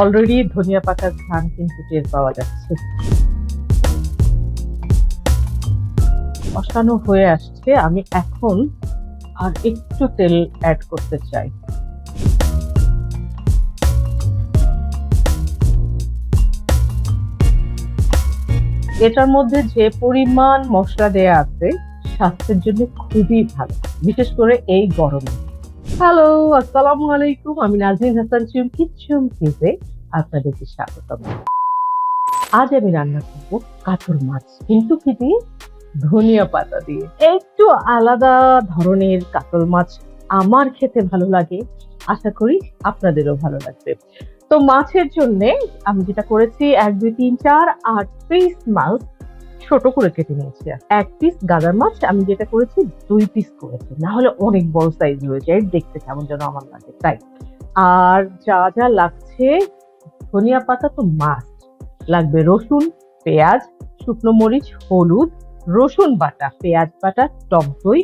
Already ধনিয়া পাতার ঘ্রাণ কিন্তু টের পাওয়া যাচ্ছে। কষানো হয়ে আসছে, আমি এখন আর একটু তেল অ্যাড করতে চাই। এটার মধ্যে যে পরিমাণ মশলা দেয়া আছে, স্বাস্থ্যের জন্য খুবই ভালো, বিশেষ করে এই গরমে। হ্যালো আসসালামু আলাইকুম। আমি নাজনীন হাসান চুমকি চুমকিতে আপনাদেরকে স্বাগতম। আজ আমি রান্না করব কাতল মাছ, কিন্তু কি দিয়ে? ধনিয়া পাতা দিয়ে। একটু আলাদা ধরনের কাতল মাছ আমার খেতে ভালো লাগে, আশা করি আপনাদেরও ভালো লাগবে। তো মাছের জন্য আমি যেটা করেছি, এক, দুই, তিন, চার, আট, পিস মাছ ছোট করে কেটে নিয়েছি। এক পিস গাদার মাছ আমি যেটা করেছি, দুই পিস করেছি। না হলে অনেক বড় সাইজ হয়ে যায় দেখতে কেমন যেন আমার লাগে। তাই। আর যা যা লাগছে, ধনিয়া পাতা তো মাছ লাগবে রসুন, পেঁয়াজ, শুকনো মরিচ, হলুদ, রসুন বাটা, পেঁয়াজ বাটা, টক দই,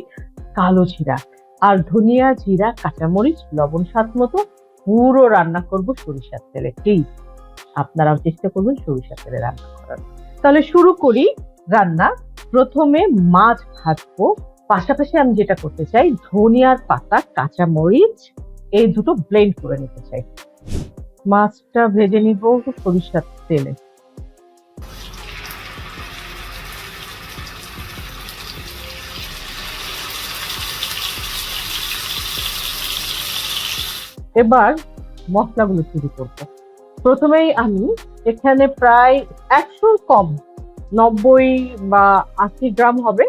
কালো জিরা। আর ধনিয়া, জিরা, কাঁচামরিচ, লবণ স্বাদ মতো পুরো রান্না করব সরিষার তেলে। প্লিজ আপনারাও চেষ্টা করবেন সরিষার তেলে রান্না করার। তাহলে শুরু করি। রান্না, প্রথমে মাছ ভাজবো। পাশাপাশি আমি যেটা করতে চাই, ধনিয়ার পাতা, কাঁচামরিচ, এই দুটো ব্লেন্ড করে নিতে চাই। মাছটা ভেজে নিব সরিষার তেলে। এবার মশলাগুলো তৈরি করব। প্রথমেই আমি এখানে প্রায় একশো কম নব্বই বা আশি গ্রাম হবে।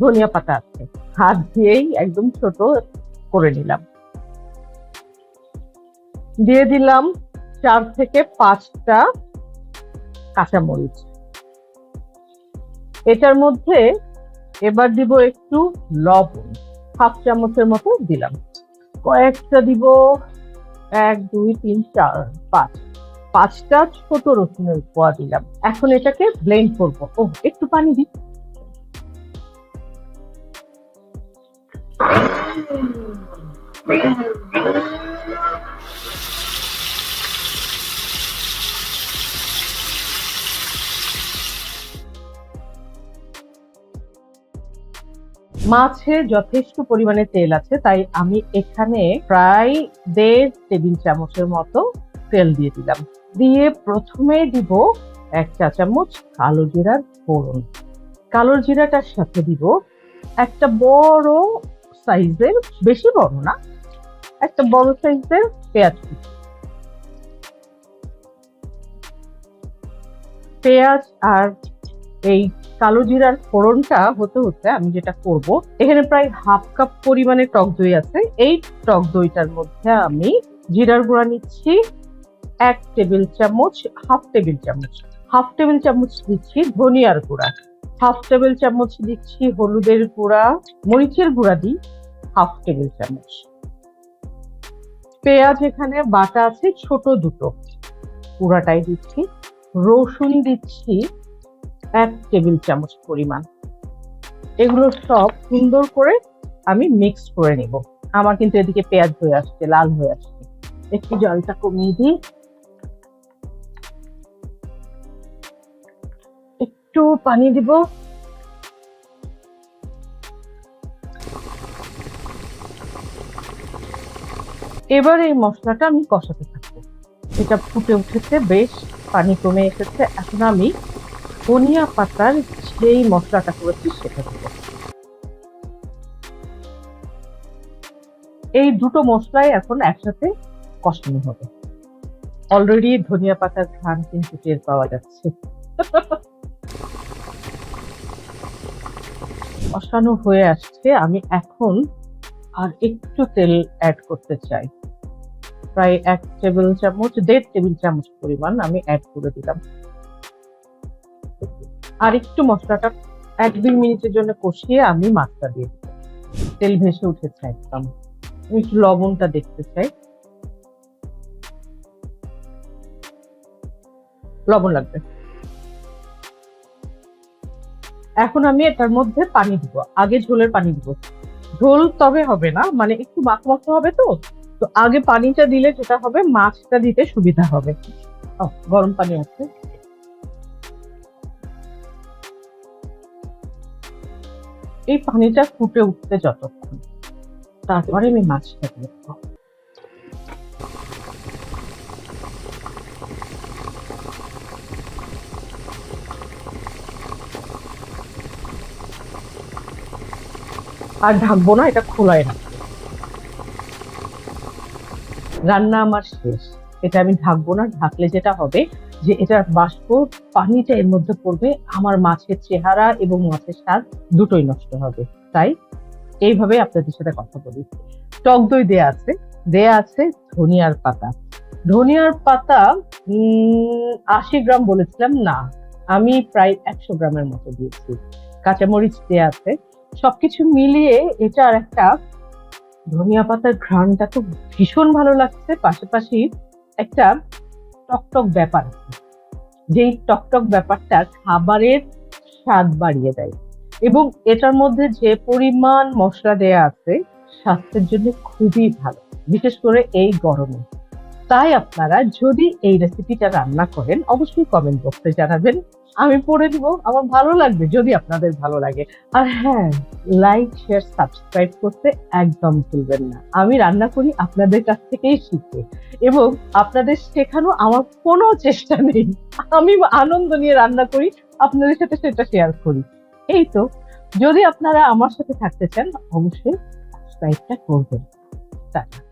ধনিয়া পাতা আছে। হাত দিয়েই একদম ছোট করে নিলাম। দিয়ে দিলাম চার থেকে পাঁচটা কাঁচামরিচ। এটার মধ্যে এবার দিব একটু লবণ। হাফ চামচের মতো দিলাম। কয়েকটা দিব এক, দুই, তিন, চার, পাঁচ। পাঁচটা ছোট রসুনের কোয়া দিলাম। এখন এটাকে ব্লেন্ড করব। ও একটু পানি দিই। মাছে যথেষ্ট পরিমাণে তেল আছে, তাই আমি এখানে প্রায় দেড় টেবিল চামচের মতো তেল দিয়ে দিলাম। দিয়ে প্রথমে দিব এক চা চামচ কালো জিরার ফোড়ন কালো জিরাটার সাথে দিব একটা বড় সাইজের, বেশি বড় না, একটা বড় সাইজের পেঁয়াজ কুচি। পেঁয়াজ আর এই কালো জিরার ফোড়নটা হতে হতে আমি যেটা করব, এখানে প্রায় হাফ কাপ পরিমাণে টক দই আছে এই টক দইটার মধ্যে আমি জিরার গুঁড়া নিচ্ছি এক টেবিল চামচ, হাফ টেবিল চামচ। হাফ টেবিল চামচ দিচ্ছি ধনিয়ার গুঁড়া। হাফ টেবিল চামচ দিচ্ছি হলুদের গুঁড়া, মরিচের গুঁড়া দিই হাফ টেবিল চামচ। পেঁয়াজ এখানে বাটা আছে ছোট দুটো। পুরাটাই দিচ্ছি। রসুন দিচ্ছি এক টেবিল চামচ পরিমাণ। এগুলো সব সুন্দর করে আমি মিক্স করে নিব। আমার কিন্তু এদিকে পেঁয়াজ হয়ে আসছে, লাল হয়ে আসছে। একটু জলটা কমিয়ে দিই। একটু পানি দিব। এবার এই মশলাটা আমি কষাতে থাকব। এটা ফুটে উঠেছে, বেশ পানি কমে এসেছে। এখন আমি ধনিয়া পাতার যেই মশলাটা করেছি সেটা দেব। এই দুটো মশলাই এখন একসাথে কষানো হবে। অলরেডি ধনিয়া পাতার ঘ্রাণ কিন্তু টের পাওয়া যাচ্ছে। কষানো হয়ে আসছে, আমি এখন আর একটু তেল অ্যাড করতে চাই। প্রায় এক টেবিল চামচ, দেড় টেবিল চামচ পরিমাণ আমি অ্যাড করে দিলাম। আর একটু মশলাটা এক দুই মিনিটের জন্য কষিয়ে আমি মাছটা দিয়ে দিই তেল ভেসে উঠেছে একদম। আমি একটু লবণটা দেখতে চাই। লবণ লাগবে। এখন আমি এটার মধ্যে পানি দিব। আগে ঝোলের পানি দিব। ঝোল তবে হবে না মানে একটু মাখো হবে তো। তো আগে পানিটা দিলে যেটা হবে, মাছটা দিতে সুবিধা হবে। গরম পানি আছে। এই পানিটা ফুটে উঠতে যতক্ষণ, তারপরে আমি মাছটা দিয়ে দেবো। আর ঢাকবো না, এটা খোলায় না। রান্না আমার শেষ। এটা আমি ঢাকবো না, ঢাকলে যেটা হবে যে এটার বাষ্প, পানিটা এর মধ্যে পড়বে, আমার মাছের চেহারা এবং মাছের স্বাদ দুটোই নষ্ট হবে। তাই এইভাবে আপনাদের সাথে কথা বলি। টক দই দেয়া আছে দেয়া আছে ধনিয়ার পাতা। ধনিয়ার পাতা আশি গ্রাম বলেছিলাম, না, আমি প্রায় একশো গ্রামের মতো দিয়েছি। কাঁচামরিচ দেয়া আছে সবকিছু মিলিয়ে এটার একটা ধনিয়া পাতার ঘ্রাণটা তো ভীষণ ভালো লাগছে। পাশাপাশি একটা টকটক ব্যাপার আছে। যেই টকটক ব্যাপারটা খাবারের স্বাদ বাড়িয়ে দেয়। এবং এটার মধ্যে যে পরিমাণ মশলা দেয়া আছে, স্বাস্থ্যের জন্য খুবই ভালো। বিশেষ করে এই গরমে। তাই আপনারা যদি এই রেসিপিটা রান্না করেন, অবশ্যই কমেন্ট বক্সে জানাবেন। আমি পড়ে দিব আমার ভালো লাগবে যদি আপনাদের ভালো লাগে। আর হ্যাঁ লাইক শেয়ার সাবস্ক্রাইব করতে একদম ভুলবেন না। আমি রান্না করি আপনাদের কাছ থেকেই শিখে। এবং আপনাদের শেখানো আমার কোনো চেষ্টা নেই। আমি আনন্দ নিয়ে রান্না করি, আপনাদের সাথে সেটা শেয়ার করি। এই তো, যদি আপনারা আমার সাথে থাকতে চান, অবশ্যই সাবস্ক্রাইবটা করবেন। টাটা।